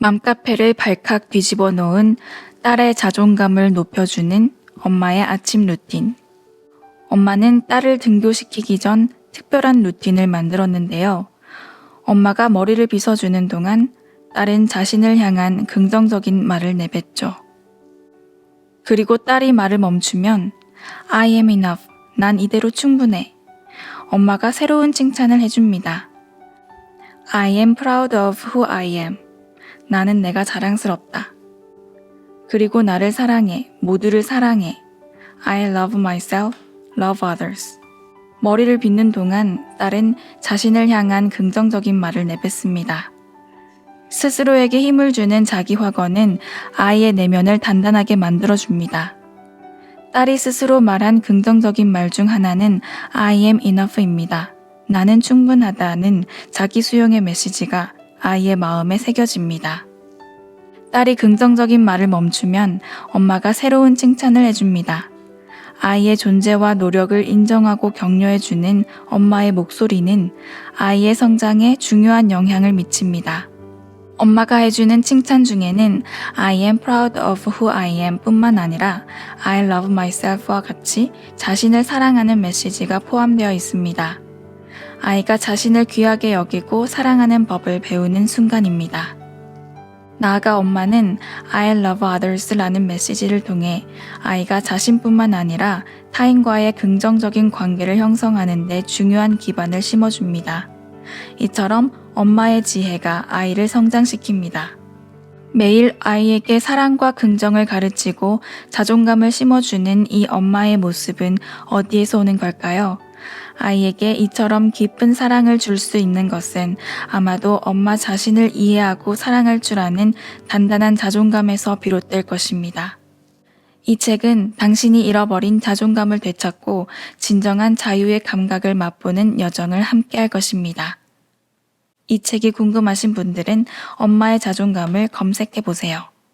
맘카페를 발칵 뒤집어 놓은 딸의 자존감을 높여주는 엄마의 아침 루틴. 엄마는 딸을 등교시키기 전 특별한 루틴을 만들었는데요. 엄마가 머리를 빗어주는 동안 딸은 자신을 향한 긍정적인 말을 내뱉죠. 그리고 딸이 말을 멈추면 I am enough. 난 이대로 충분해. 엄마가 새로운 칭찬을 해줍니다. I am proud of who I am. 나는 내가 자랑스럽다. 그리고 나를 사랑해. 모두를 사랑해. I love myself, love others. 머리를 빗는 동안 딸은 자신을 향한 긍정적인 말을 내뱉습니다. 스스로에게 힘을 주는 자기 확언은 아이의 내면을 단단하게 만들어줍니다. 딸이 스스로 말한 긍정적인 말 중 하나는 I am enough입니다. 나는 충분하다는 자기 수용의 메시지가 아이의 마음에 새겨집니다. 딸이 긍정적인 말을 멈추면 엄마가 새로운 칭찬을 해줍니다. 아이의 존재와 노력을 인정하고 격려해주는 엄마의 목소리는 아이의 성장에 중요한 영향을 미칩니다. 엄마가 해주는 칭찬 중에는 I am proud of who I am 뿐만 아니라 I love myself와 같이 자신을 사랑하는 메시지가 포함되어 있습니다. 아이가 자신을 귀하게 여기고 사랑하는 법을 배우는 순간입니다. 나아가 엄마는 I love others라는 메시지를 통해 아이가 자신뿐만 아니라 타인과의 긍정적인 관계를 형성하는 데 중요한 기반을 심어줍니다. 이처럼 엄마의 지혜가 아이를 성장시킵니다. 매일 아이에게 사랑과 긍정을 가르치고 자존감을 심어주는 이 엄마의 모습은 어디에서 오는 걸까요? 아이에게 이처럼 깊은 사랑을 줄 수 있는 것은 아마도 엄마 자신을 이해하고 사랑할 줄 아는 단단한 자존감에서 비롯될 것입니다. 이 책은 당신이 잃어버린 자존감을 되찾고 진정한 자유의 감각을 맛보는 여정을 함께 할 것입니다. 이 책이 궁금하신 분들은 엄마의 자존감을 검색해 보세요.